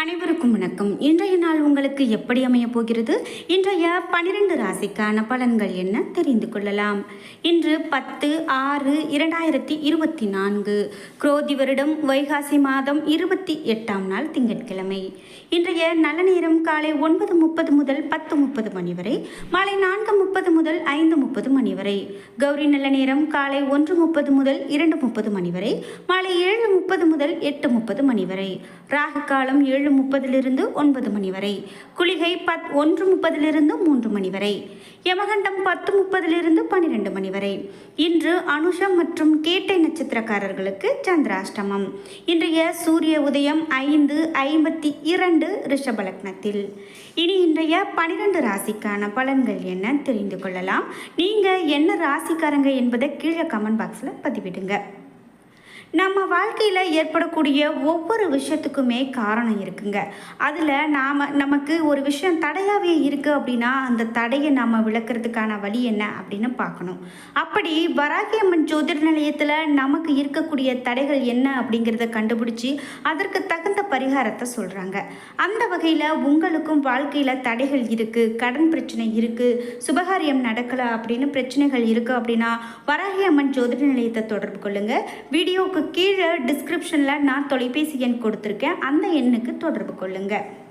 அனைவருக்கும் வணக்கம். இன்றைய நாள் உங்களுக்கு எப்படி அமைய போகிறது? இன்றைய பனிரெண்டு ராசிக்கான பலன்கள் என்ன? தெரிந்து கொள்ளலாம். இன்று பத்து ஆறு இரண்டாயிரத்தி இருபத்தி நான்கு. குரோதி வருடம் வைகாசி மாதம் இருபத்தி எட்டாம் நாள் திங்கட்கிழமை. இன்றைய நல்ல நேரம் காலை ஒன்பது முப்பது முதல் பத்து முப்பது மணி வரை மாலை நான்கு முப்பது முதல் ஐந்து முப்பது மணி வரை. கௌரி நல்ல நேரம் காலை ஒன்று முப்பது முதல் இரண்டு முப்பது மணி வரை மாலை ஏழு முப்பது முதல் எட்டு முப்பது மணி வரை. ராகு காலம் ஏழு ஏழு முப்பதிலிருந்து ஒன்பது மணி வரை. குளிகை பத் ஒன்று முப்பதிலிருந்து மூன்று மணி வரை. யமகண்டம் பத்து முப்பதிலிருந்து பன்னிரெண்டு மணி வரை. இன்று அனுஷம் மற்றும் கேட்டை நட்சத்திரக்காரர்களுக்கு சந்திராஷ்டமம். இன்றைய சூரிய உதயம் ஐந்து ஐம்பத்தி இரண்டு ரிஷபலக்னத்தில் இனி இன்றைய பனிரெண்டு ராசிக்கான பலன்கள் என்ன தெரிந்து கொள்ளலாம். நீங்கள் என்ன ராசிக்காரங்க என்பதை கீழே கமெண்ட் பாக்ஸில் பதிவிடுங்க. நம்ம வாழ்க்கையில் ஏற்படக்கூடிய ஒவ்வொரு விஷயத்துக்குமே காரணம் இருக்குங்க. அதில் நாம் நமக்கு ஒரு விஷயம் தடையாகவே இருக்குது அப்படின்னா அந்த தடையை நாம் விளக்குறதுக்கான வழி என்ன அப்படின்னு பார்க்கணும். அப்படி வராகியம்மன் ஜோதிட நிலையத்தில் நமக்கு இருக்கக்கூடிய தடைகள் என்ன அப்படிங்கிறத கண்டுபிடிச்சி அதற்கு தகுந்த பரிகாரத்தை சொல்கிறாங்க அந்த வகையில் உங்களுக்கும் வாழ்க்கையில் தடைகள் இருக்குது கடன் பிரச்சனை இருக்குது சுபகாரியம் நடக்கலை அப்படின்னு பிரச்சனைகள் இருக்குது அப்படின்னா வராகியம்மன் ஜோதிட நிலையத்தை தொடர்பு கொள்ளுங்கள் வீடியோவுக்கு கீழே டிஸ்கிரிப்ஷனில் நான் தொலைபேசி எண் கொடுத்துருக்கேன். அந்த எண்ணுக்கு தொடர்பு கொள்ளுங்கள்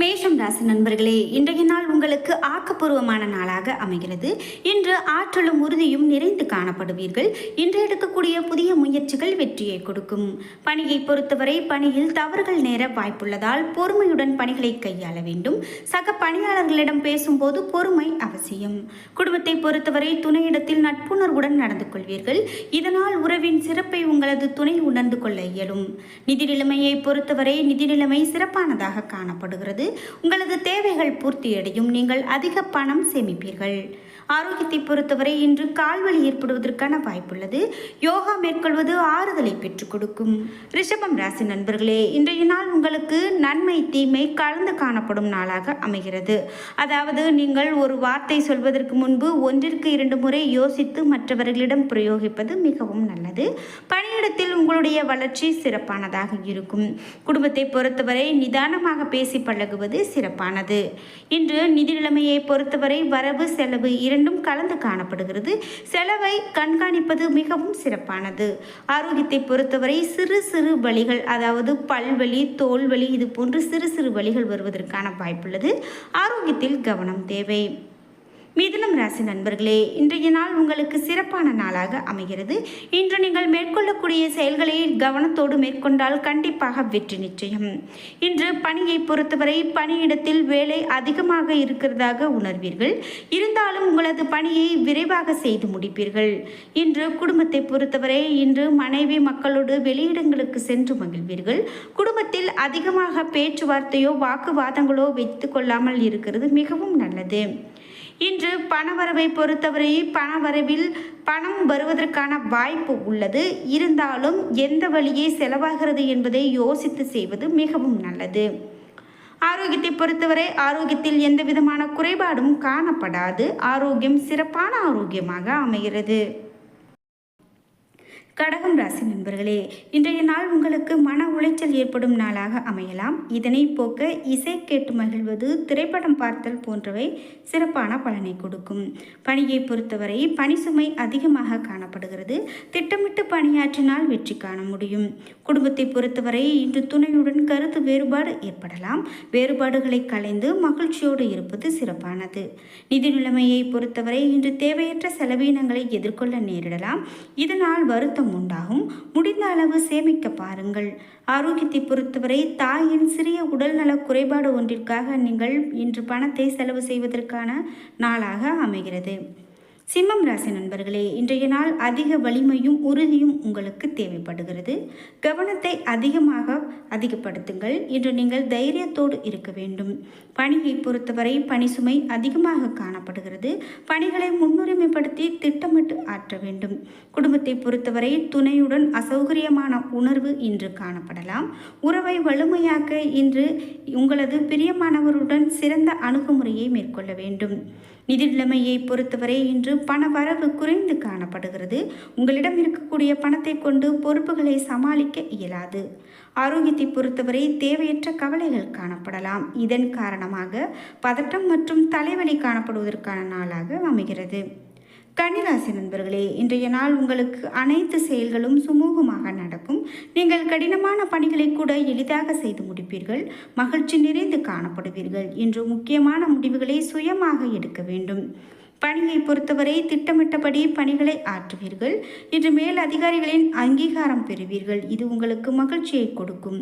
மேஷம் ராசி நண்பர்களே இன்றைய நாள் உங்களுக்கு ஆக்கப்பூர்வமான நாளாக அமைகிறது. இன்று ஆற்றலும் உறுதியும் நிறைந்து காணப்படுவீர்கள். இன்று எடுக்கக்கூடிய புதிய முயற்சிகள் வெற்றியை கொடுக்கும். பணியை பொறுத்தவரை பணியில் தவறுகள் நேர வாய்ப்புள்ளதால் பொறுமையுடன் பணிகளை கையாள வேண்டும். சக பணியாளர்களிடம் பேசும்போது பொறுமை அவசியம். குடும்பத்தை பொறுத்தவரை துணையிடத்தில் நட்புணர்வுடன் நடந்து கொள்வீர்கள். இதனால் உறவின் சிறப்பை உங்களது துணை உணர்ந்து கொள்ள இயலும். நிதி நிலைமையை பொறுத்தவரை நிதி நிலைமை சிறப்பானதாக காணப்படுகிறது. உங்களது தேவைகள் பூர்த்தியடையும். நீங்கள் அதிக பணம் சேமிப்பீர்கள். ஆரோக்கியத்தை பொறுத்தவரை இன்று கால்வலி ஏற்படுவதற்கான வாய்ப்புள்ளது. யோகா மேற்கொள்வது ஆறுதலை பெற்றுக் கொடுக்கும். ரிஷபம் ராசி நண்பர்களே இன்றைய நாள் உங்களுக்கு நன்மை தீமை கலந்து காணப்படும் நாளாக அமைகிறது. அதாவது நீங்கள் ஒரு வார்த்தை சொல்வதற்கு முன்பு ஒன்றிற்கு இரண்டு முறை யோசித்து மற்றவர்களிடம் பிரயோகிப்பது மிகவும் நல்லது. பணியிடத்தில் உங்களுடைய வளர்ச்சி சிறப்பானதாக இருக்கும். குடும்பத்தை பொறுத்தவரை நிதானமாக பேசி பழகுவது சிறப்பானது. இன்று நிதி நிலைமையை பொறுத்தவரை வரவு செலவு இரண்டும் கலந்து காணப்படுகிறது. செலவை கண்காணிப்பது மிகவும் சிறப்பானது. ஆரோக்கியத்தை பொறுத்தவரை சிறு சிறு வலிகள் அதாவது பல்வலி தோல்வலி இது போன்று சிறு சிறு வலிகள் வருவதற்கான வாய்ப்புள்ளது. ஆரோக்கியத்தில் கவனம் தேவை. மிதுனம் ராசி நண்பர்களே இன்றைய நாள் உங்களுக்கு சிறப்பான நாளாக அமைகிறது. இன்று நீங்கள் மேற்கொள்ளக்கூடிய செயல்களை கவனத்தோடு மேற்கொண்டால் கண்டிப்பாக வெற்றி நிச்சயம். இன்று பணியை பொறுத்தவரை பணியிடத்தில் வேலை அதிகமாக இருக்கிறதாக உணர்வீர்கள். இருந்தாலும் உங்களது பணியை விரைவாக செய்து முடிப்பீர்கள். இன்று குடும்பத்தை பொறுத்தவரை இன்று மனைவி மக்களோடு வெளியிடங்களுக்கு சென்று மகிழ்வீர்கள். குடும்பத்தில் அதிகமாக பேச்சுவார்த்தையோ வாக்குவாதங்களோ வைத்து கொள்ளாமல் இருக்கிறது மிகவும் நல்லது. இன்று பணவரவை பொறுத்தவரை பணவரவில் பணம் வருவதற்கான வாய்ப்பு உள்ளது. இருந்தாலும் எந்த வழியே செலவாகிறது என்பதை யோசித்து செய்வது மிகவும் நல்லது. ஆரோக்கியத்தை பொறுத்தவரை ஆரோக்கியத்தில் எந்த விதமான குறைபாடும் காணப்படாது. ஆரோக்கியம் சிறப்பான ஆரோக்கியமாக அமைகிறது. கடகம் ராசி நண்பர்களே இன்றைய நாள் உங்களுக்கு மன உளைச்சல் ஏற்படும் நாளாக அமையலாம். இதனை போக்க இசை கேட்டு மகிழ்வது திரைப்படம் பார்த்தல் போன்றவை சிறப்பான பலனை கொடுக்கும். பணியை பொறுத்தவரை பணி சுமை அதிகமாக காணப்படுகிறது. திட்டமிட்டு பணியாற்றினால் வெற்றி காண முடியும். குடும்பத்தை பொறுத்தவரை இன்று துணையுடன் கருத்து வேறுபாடு ஏற்படலாம். வேறுபாடுகளை கலைந்து மகிழ்ச்சியோடு இருப்பது சிறப்பானது. நிதி நிலைமையை பொறுத்தவரை இன்று தேவையற்ற செலவீனங்களை எதிர்கொள்ள நேரிடலாம். இதனால் வருத்தம் வருத்தம் உண்டாகும். முடிந்த அளவு சேமிக்க பாருங்கள். ஆரோக்கியத்தை பொறுத்தவரை தாயின் சிறிய உடல்நல குறைபாடு ஒன்றிற்காக நீங்கள் இன்று பணத்தை செலவு செய்வதற்கான நாளாக அமைகிறது. சிம்மம் ராசி நண்பர்களே இன்றைய நாள் அதிக வலிமையும் உறுதியும் உங்களுக்கு தேவைப்படுகிறது. கவனத்தை அதிகமாக அதிகப்படுத்துங்கள். இன்று நீங்கள் தைரியத்தோடு இருக்க வேண்டும். பணியை பொறுத்தவரை பணி சுமை அதிகமாக காணப்படுகிறது. பணிகளை முன்னுரிமைப்படுத்தி திட்டமிட்டு ஆற்ற வேண்டும். குடும்பத்தை பொறுத்தவரை துணையுடன் அசௌகரியமான உணர்வு இன்று காணப்படலாம். உறவை வலிமையாக்க இன்று உங்களது பிரியமானவருடன் சிறந்த அணுகுமுறையை மேற்கொள்ள வேண்டும். நிதி நிலைமையை பொறுத்தவரை இன்று பண வரவு குறைந்து காணப்படுகிறது. உங்களிடம் இருக்கக்கூடிய பணத்தை கொண்டு பொறுப்புகளை சமாளிக்க இயலாது. ஆரோக்கியத்தை பொறுத்தவரை தேவையற்ற கவலைகள் காணப்படலாம். இதன் காரணமாக பதட்டம் மற்றும் தலைவலி காணப்படுவதற்கான நாளாக அமைகிறது. கன்னிராசி நண்பர்களே இன்றைய நாள் உங்களுக்கு அனைத்து செயல்களும் சுமூகமாக நடக்கும். நீங்கள் கடினமான பணிகளை கூட எளிதாக செய்து முடிப்பீர்கள். மகிழ்ச்சி நிறைந்து காணப்படுவீர்கள். இன்று முக்கியமான முடிவுகளை சுயமாக எடுக்க வேண்டும். பணியை பொறுத்தவரை திட்டமிட்டபடி பணிகளை ஆற்றுவீர்கள். இன்று மேல் அதிகாரிகளின் அங்கீகாரம் பெறுவீர்கள். இது உங்களுக்கு மகிழ்ச்சியை கொடுக்கும்.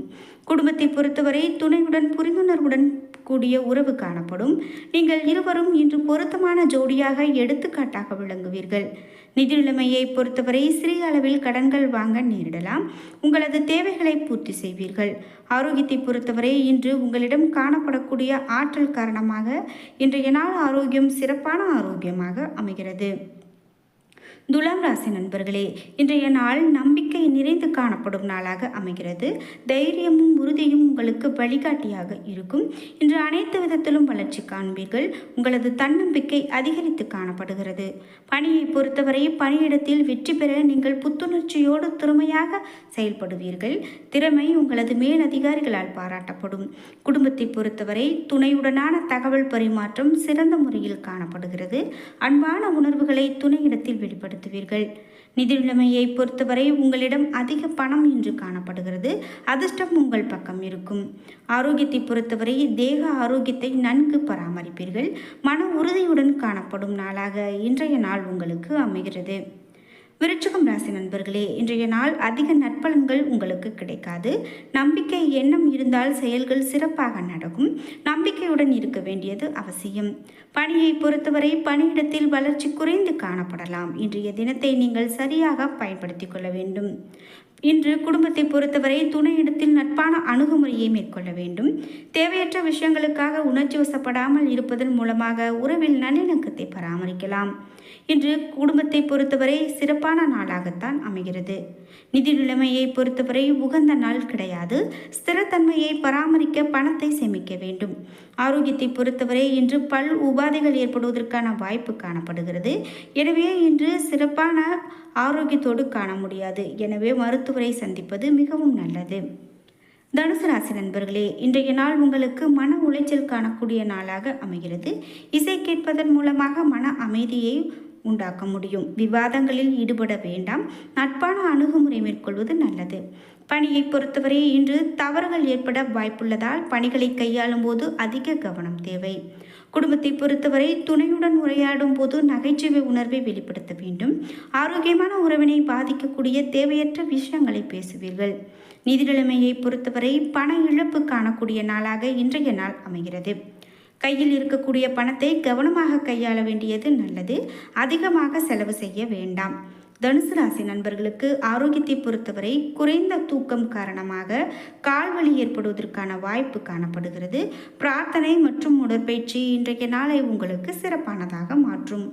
குடும்பத்தை பொறுத்தவரை துணையுடன் புரிந்துணர்வுடன் கூடிய உறவு காணப்படும். நீங்கள் இருவரும் இன்று பொருத்தமான ஜோடியாக எடுத்துக்காட்டாக விளங்குவீர்கள். நிதி நிலைமையை பொறுத்தவரை சிறிய அளவில் கடன்கள் வாங்க நேரிடலாம். உங்களது தேவைகளை பூர்த்தி செய்வீர்கள். ஆரோக்கியத்தை பொறுத்தவரை இன்று உங்களிடம் காணப்படக்கூடிய ஆற்றல் காரணமாக இன்றைய நாள் ஆரோக்கியம் சிறப்பான ஆரோக்கியமாக அமைகிறது. துலாம் ராசி நண்பர்களே இன்றைய நாள் நம்பிக்கை நிறைந்து காணப்படும் நாளாக அமைகிறது. தைரியமும் உறுதியும் உங்களுக்கு வழிகாட்டியாக இருக்கும். இன்று அனைத்து விதத்திலும் வளர்ச்சி காண்பீர்கள். உங்களது தன்னம்பிக்கை அதிகரித்து காணப்படுகிறது. பணியை பொறுத்தவரை பணியிடத்தில் வெற்றி பெற நீங்கள் புத்துணர்ச்சியோடு திறமையாக செயல்படுவீர்கள். திறமை உங்களது மேலதிகாரிகளால் பாராட்டப்படும். குடும்பத்தை பொறுத்தவரை துணையுடனான தகவல் பரிமாற்றம் சிறந்த முறையில் காணப்படுகிறது. அன்பான உணர்வுகளை துணையிடத்தில் வெளிப்படுத்த பயன்படுத்துவீர்கள். நிதிநிலைமையை பொறுத்தவரை உங்களிடம் அதிக பணம் இன்று காணப்படுகிறது. அதிர்ஷ்டம் உங்கள் பக்கம் இருக்கும். ஆரோக்கியத்தை பொறுத்தவரை தேக ஆரோக்கியத்தை நன்கு பராமரிப்பீர்கள். மன உறுதியுடன் காணப்படும் நாளாக இன்றைய நாள் உங்களுக்கு அமைகிறது. விருச்சகம் ராசி நண்பர்களே இன்றைய நாள் அதிக நற்பலன்கள் உங்களுக்கு கிடைக்காது. நம்பிக்கை எண்ணம் இருந்தால் செயல்கள் சிறப்பாக நடக்கும். நம்பிக்கையுடன் இருக்க வேண்டியது அவசியம். பணியை பொறுத்தவரை பணியிடத்தில் வளர்ச்சி குறைந்து காணப்படலாம். இன்றைய தினத்தை நீங்கள் சரியாக பயன்படுத்திக் கொள்ள வேண்டும். இன்று குடும்பத்தை பொறுத்தவரை துணையிடத்தில் நட்பான அணுகுமுறையை மேற்கொள்ள வேண்டும். தேவையற்ற விஷயங்களுக்காக உணர்ச்சி வசப்படாமல் இருப்பதன் மூலமாக உறவில் நல்லிணக்கத்தை பராமரிக்கலாம். இன்று குடும்பத்தை பொறுத்தவரை சிறப்பான நாளாகத்தான் அமைகிறது. நிதி நிலைமையை பொறுத்தவரை உகந்த நாள் கிடையாது. ஸ்திரத்தன்மையை பராமரிக்க பணத்தை சேமிக்க வேண்டும். ஆரோக்கியத்தை பொறுத்தவரை இன்று பல் உபாதைகள் ஏற்படுவதற்கான வாய்ப்பு காணப்படுகிறது. எனவே இன்று சிறப்பான ஆரோக்கியத்தோடு காண முடியாது. எனவே மருத்துவ மருத்துவரை சந்திப்பது மிகவும் நல்லது. தனுசு ராசி நண்பர்களே இன்றைய நாள் உங்களுக்கு மன உளைச்சல் காணக்கூடிய நாளாக அமைகிறது. இசை கேட்பதன் மூலமாக மன அமைதியை உண்டாக்க முடியும். விவாதங்களில் ஈடுபட வேண்டாம். நட்பான அணுகுமுறை மேற்கொள்வது நல்லது. பணியை பொறுத்தவரை இன்று தவறுகள் ஏற்பட வாய்ப்புள்ளதால் பணிகளை கையாளும் போது அதிக கவனம் தேவை. குடும்பத்தை பொறுத்தவரை துணையுடன் உரையாடும் போது நகைச்சுவை உணர்வை வெளிப்படுத்த வேண்டும். ஆரோக்கியமான உறவினை பாதிக்கக்கூடிய தேவையற்ற விஷயங்களை பேசுவீர்கள். நிதி நிலைமையை பொறுத்தவரை பண இழப்பு காணக்கூடிய நாளாக இன்றைய நாள் அமைகிறது. கையில் இருக்கக்கூடிய பணத்தை கவனமாக கையாள வேண்டியது நல்லது. அதிகமாக செலவு செய்ய வேண்டாம். தனுசு ராசி நண்பர்களுக்கு ஆரோக்கியத்தை பொறுத்தவரை குறைந்த தூக்கம் காரணமாக கால்வழி ஏற்படுவதற்கான வாய்ப்பு காணப்படுகிறது. பிரார்த்தனை மற்றும் உடற்பயிற்சி இன்றைய நாளை உங்களுக்கு சிறப்பானதாக மாற்றும்.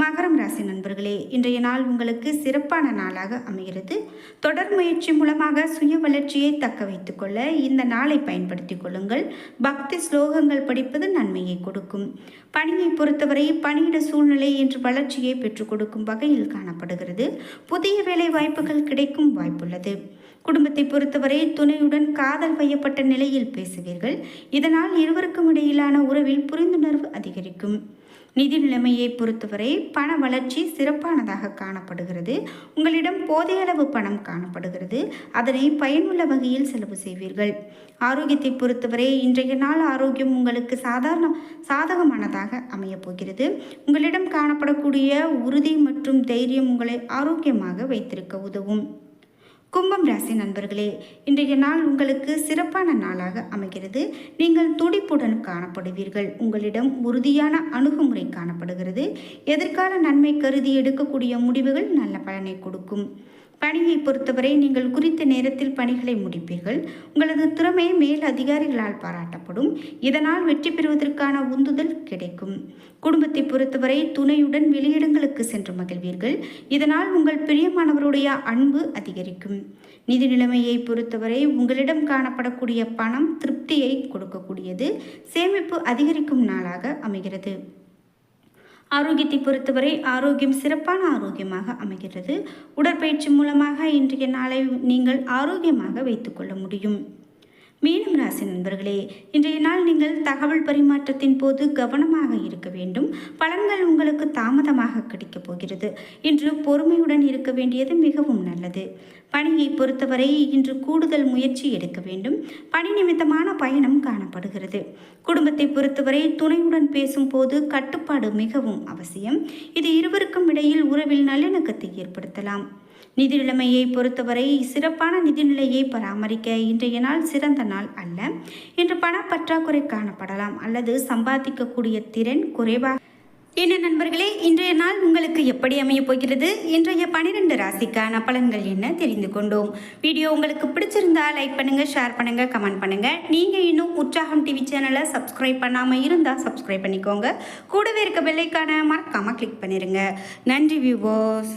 மகரம் ராசி நண்பர்களே இன்றைய நாள் உங்களுக்கு சிறப்பான நாளாக அமைகிறது. தொடர் முயற்சி மூலமாக சுய வளர்ச்சியை தக்க வைத்துக் கொள்ள இந்த நாளை பயன்படுத்திக் கொள்ளுங்கள். பக்தி ஸ்லோகங்கள் படிப்பது நன்மையை கொடுக்கும். பணியை பொறுத்தவரை பணியிட சூழ்நிலை என்று வளர்ச்சியை பெற்றுக் கொடுக்கும் வகையில் காணப்படுகிறது. புதிய வேலை வாய்ப்புகள் கிடைக்கும் வாய்ப்புள்ளது. குடும்பத்தை பொறுத்தவரை துணையுடன் காதல் வையப்பட்ட நிலையில் பேசுவீர்கள். இதனால் இருவருக்கும் இடையிலான உறவில் புரிந்துணர்வு அதிகரிக்கும். நிதி நிலைமையை பொறுத்தவரை பண வளர்ச்சி சிறப்பானதாக காணப்படுகிறது. உங்களிடம் போதிய அளவு பணம் காணப்படுகிறது. அதனை பயனுள்ள வகையில் செலவு செய்வீர்கள். ஆரோக்கியத்தை பொறுத்தவரை இன்றைய நாள் ஆரோக்கியம் உங்களுக்கு சாதாரண சாதகமானதாக அமையப் போகிறது. உங்களிடம் காணப்படக்கூடிய உறுதி மற்றும் தைரியம் உங்களை ஆரோக்கியமாக வைத்திருக்க உதவும். கும்பம் ராசி நண்பர்களே இன்றைய நாள் உங்களுக்கு சிறப்பான நாளாக அமைகிறது. நீங்கள் துடிப்புடன் காணப்படுவீர்கள். உங்களிடம் உறுதியான அணுகுமுறை காணப்படுகிறது. எதிர்கால நன்மை கருதி எடுக்கக்கூடிய முடிவுகள் நல்ல பலனை கொடுக்கும். பணியை பொறுத்தவரை நீங்கள் குறித்த நேரத்தில் பணிகளை முடிப்பீர்கள். உங்களது திறமை மேல் அதிகாரிகளால் பாராட்டப்படும். இதனால் வெற்றி பெறுவதற்கான உந்துதல் கிடைக்கும். குடும்பத்தை பொறுத்தவரை துணையுடன் வெளியிடங்களுக்கு சென்று மகிழ்வீர்கள். இதனால் உங்கள் பிரியமானவருடைய அன்பு அதிகரிக்கும். நிதி நிலைமையை பொறுத்தவரை உங்களிடம் காணப்படக்கூடிய பணம் திருப்தியை கொடுக்கக்கூடியது. சேமிப்பு அதிகரிக்கும் நாளாக அமைகிறது. ஆரோக்கியத்தை பொறுத்தவரை ஆரோக்கியம் சிறப்பான ஆரோக்கியமாக அமைகிறது. உடற்பயிற்சி மூலமாக இன்றைய நாளை நீங்கள் ஆரோக்கியமாக வைத்துக்கொள்ள முடியும். மீனம் ராசி நண்பர்களே இன்றைய நாள் நீங்கள் தகவல் பரிமாற்றத்தின் போது கவனமாக இருக்க வேண்டும். பலன்கள் உங்களுக்கு தாமதமாக கிடைக்கப் போகிறது. இன்று பொறுமையுடன் இருக்க வேண்டியது மிகவும் நல்லது. பணியை பொறுத்தவரை இன்று கூடுதல் முயற்சி எடுக்க வேண்டும். பணி நிமித்தமான பயணம் காணப்படுகிறது. குடும்பத்தை பொறுத்தவரை துணையுடன் பேசும்போது கட்டுப்பாடு மிகவும் அவசியம். இது இருவருக்கும் இடையில் உறவில் நல்லிணக்கத்தை ஏற்படுத்தலாம். நிதி நிலைமையை பொறுத்தவரை சிறப்பான நிதிநிலையை பராமரிக்க இன்றைய நாள் சிறந்த நாள் அல்ல. இன்று பணப்பற்றாக்குறை காணப்படலாம். அல்லது சம்பாதிக்கக்கூடிய திறன் குறைவாக என்ன நண்பர்களே இன்றைய நாள் உங்களுக்கு எப்படி அமைய போகிறது? இன்றைய பனிரெண்டு ராசிக்கான பலன்கள் என்ன தெரிந்து கொண்டோம். வீடியோ உங்களுக்கு பிடிச்சிருந்தா லைக் பண்ணுங்க ஷேர் பண்ணுங்க கமெண்ட் பண்ணுங்க. நீங்க இன்னும் உற்சாகம் டிவி சேனலை சப்ஸ்கிரைப் பண்ணாம இருந்தா சப்ஸ்கிரைப் பண்ணிக்கோங்க. கூடவே இருக்க பெல்லைக்கான மறக்காம கிளிக் பண்ணிருங்க. நன்றி வியூவர்ஸ்